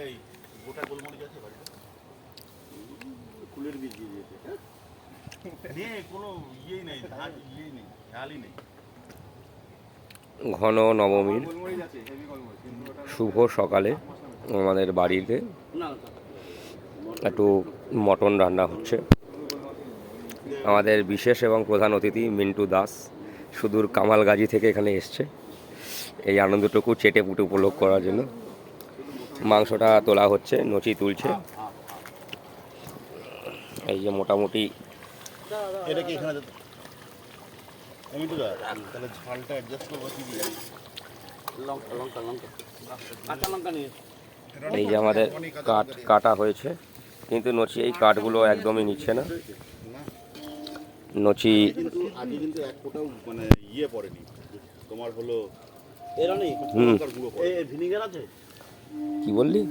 এই গোটা গোলমরিচ আছে বাড়িতে? ফুলের বীজ দিয়ে দিয়েছে নেই কোনো ইয়েই নেই ঝাঁজ ইয়েই নেই ঝালই নেই। ঘন নবমীর শুভ সকালে আমাদের বাড়িতে একটু মটন রান্না হচ্ছে। আমাদের বিশেষ এবং প্রধান অতিথি মিন্টু দাস সুদূর কামালগাজি থেকে এখানে এসছে। এই আনন্দটুকু চেটে পুটে উপলোগ করার জন্য। মাংসটা তোলা হচ্ছে নচি তুলছে। এই যে মোটামুটি এটা কি এখানে আমি তো তাহলে ঝালটা অ্যাডজাস্ট করব কি দিয়ে? লঙ্কা লঙ্কা লঙ্কা। কাঁচা লঙ্কা নিয়ে এই যে আমাদের কাঠ কাটা হয়েছে কিন্তু নচি এই কাঠগুলো একদমই নিচ্ছে না। নচি আগে কিন্তু এক ফোঁটাও মানে ইয়ে পড়েনি। তোমার হলো এরা নেই। হুম। ভিনিগার আছে? কি বললি?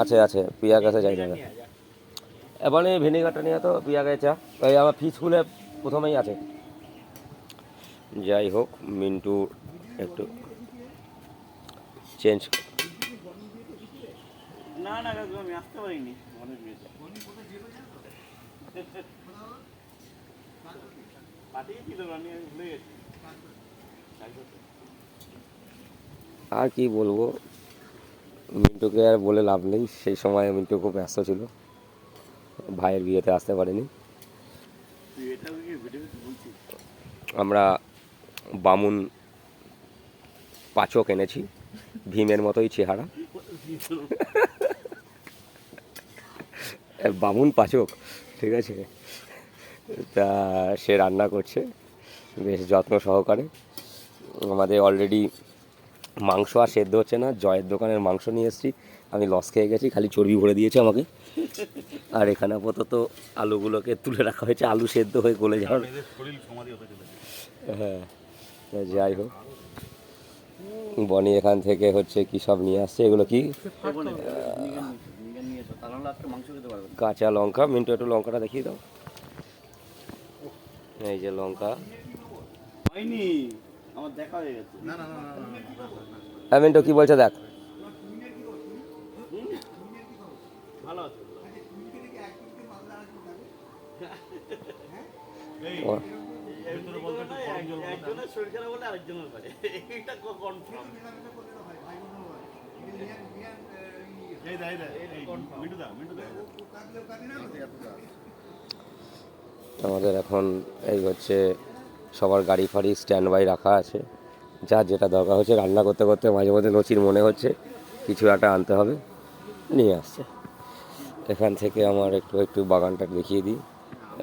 আছে আছে পিয়া গাছে যাই যাবে এবারে ভিনেগারটা নিয়ে তো পিয়া গাছে চা। ওই আমার ফি স্কুলে প্রথমেই আছে। যাই হোক মিন্টু একটু চেঞ্জ না না আমি আসতে পারিনি। আর কি বলব? মিন্টুকে আর বলে লাভ নেই। সেই সময় মিন্টু খুব ব্যস্ত ছিল। ভাইয়ের বিয়েতে আসতে পারেনি। আমরা বামুন পাচক এনেছি। ভীমের মতোই চেহারা। বামুন পাচক, ঠিক আছে? তা, সে রান্না করছে। বেশ যত্ন সহকারে। আমাদের অলরেডি মাংস আর সেদ্ধ হচ্ছে না জয়ের দোকানের মাংস নিয়ে এসেছি। আমি লস খেয়ে গেছি খালি চর্বি ভরে দিয়েছে আমাকে। আর এখানে আপাতত আলুগুলোকে তুলে রাখা হয়েছে আলু সেদ্ধ হয়ে গলে যাওয়ার। হতে চলেছে। হ্যাঁ যাই হোক। বনি এখান থেকে হচ্ছে কি সব নিয়ে আসছে এগুলো কি? কাঁচা লঙ্কা মিন্টু একটু লঙ্কাটা দেখিয়ে দাও। এই যে লঙ্কা। হয়নি। আমার দেখা হয়ে গেছে না না না না, না, না, না, না। হ্যাঁ মিন্টু কি বলছে দেখ আমাদের এখন এই হচ্ছে সবার গাড়ি ফাড়ি স্ট্যান্ড বাই রাখা আছে। যার যেটা দরকার হচ্ছে রান্না করতে করতে মাঝে মধ্যে নচির মনে হচ্ছে, কিছু একটা আনতে হবে, নিয়ে আসছে। এখান থেকে আমার একটু একটু বাগানটা দেখিয়ে দিই।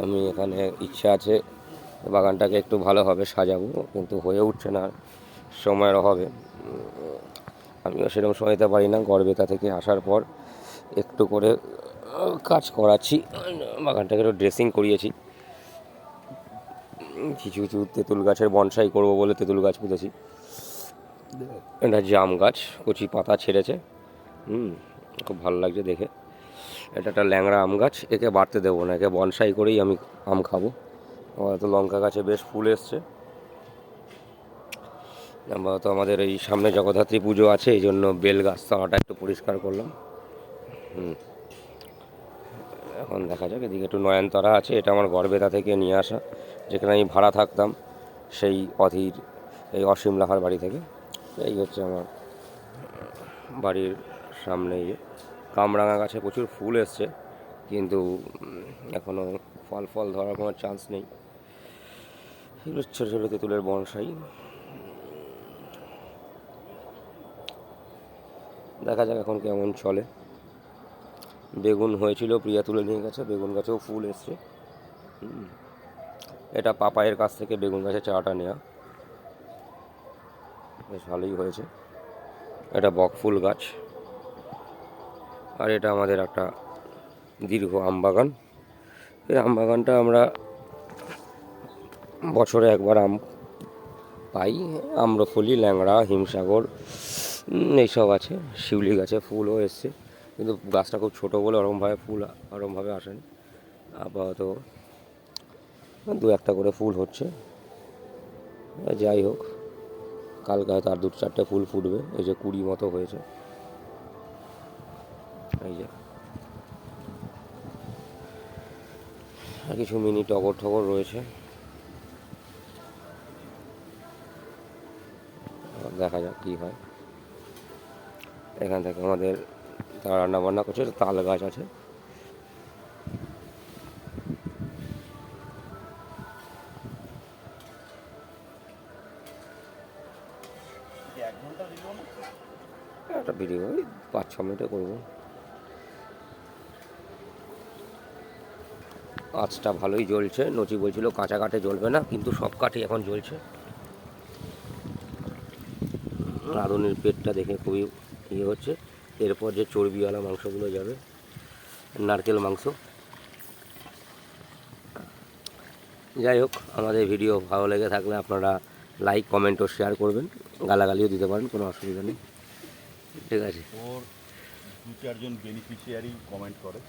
আমি এখানে ইচ্ছা আছে বাগানটাকে একটু ভালোভাবে সাজাবো, কিন্তু হয়ে উঠছে না, সময়ের অভাবে। আমিও সেরকম সময় দিতে পারি না, গড়বেতা থেকে আসার পর একটু করে কাজ করাচ্ছি। বাগানটাকে একটু ড্রেসিং করিয়েছি। কিছু কিছু তেঁতুল গাছের বনসাই করব বলে তেঁতুল গাছ পুঁতেছি। এটা জাম গাছ, কচি পাতা ছেড়েছে। হুম, খুব ভালো লাগছে দেখে। এটা একটা ল্যাংড়া আম গাছ, একে বাড়তে দেবো না, একে বনসাই করেই আমি আম খাব। আমার তো লঙ্কা গাছে বেশ ফুল এসছে। আমরা তো আমাদের এই সামনে জগদ্ধাত্রী পুজো আছে, এই জন্য বেল গাছ তলাটা একটু পরিষ্কার করলাম। হুম। এখন দেখা যাক, এদিকে একটু নয়নতারা আছে, এটা আমার গড়বেতা থেকে নিয়ে আসা। যেখানে আমি ভাড়া থাকতাম, সেই অধীর এই অসীম লাহার বাড়ি থেকে। এই হচ্ছে আমার বাড়ির সামনে ইয়ে। কামরাঙা গাছে প্রচুর ফুল এসছে, কিন্তু এখনও ফল ফল ধরার কোনো চান্স নেই। এগুলো ছোটো ছোটো তেঁতুলের বনসাই। দেখা যাক এখন কেমন চলে। বেগুন হয়েছিল, প্রিয়া তুলে নিয়ে গেছে, বেগুন গাছেও ফুল এসছে। হুম। এটা পাপায়ের কাছ থেকে বেগুন গাছের চারাটা নেওয়া বেশ ভালোই হয়েছে। এটা বকফুল গাছ। আর এটা আমাদের একটা দীর্ঘ আম বাগান। এই আম বাগানটা আমরা বছরে একবার আম পাই। আম্রফলি, ল্যাংড়া, হিমসাগর এইসব আছে। শিউলি গাছে ফুলও এসছে। কিন্তু গাছটা খুব ছোটো বলে ওরকমভাবে ফুল ওরকমভাবে আসেনি। আপাতত দু একটা করে ফুল হচ্ছে। যাই হোক, কালকে হয়তো আর দু চারটে ফুল ফুটবে। এই যে কুড়ি মতো হয়েছে। এই যে। আর কিছু মিনি টগর ঠগর রয়েছে। দেখা যাক কী হয়। এখান থেকে আমাদের তারা রান্না বান্না করছে, তাল গাছ আছে। ভিডিও ওই পাঁচ, ছ মিনিটে করব। আঁচটা ভালোই জ্বলছে, নচি বলছিল কাঁচা কাঠে জ্বলবে না, কিন্তু সব কাঠই এখন জ্বলছে। রাঁধুনির পেটটা দেখে খুবই ইয়ে হচ্ছে। এরপর যে চর্বিওয়ালা মাংসগুলো যাবে, নারকেল মাংস। যাই হোক, আমাদের ভিডিও ভালো লেগে থাকলে আপনারা লাইক কমেন্ট ও শেয়ার করবেন। গালাগালিও দিতে পারেন, কোনো অসুবিধা নেই। ঠিক আছে। ওর দু চারজন বেনিফিশিয়ারি কমেন্ট করে।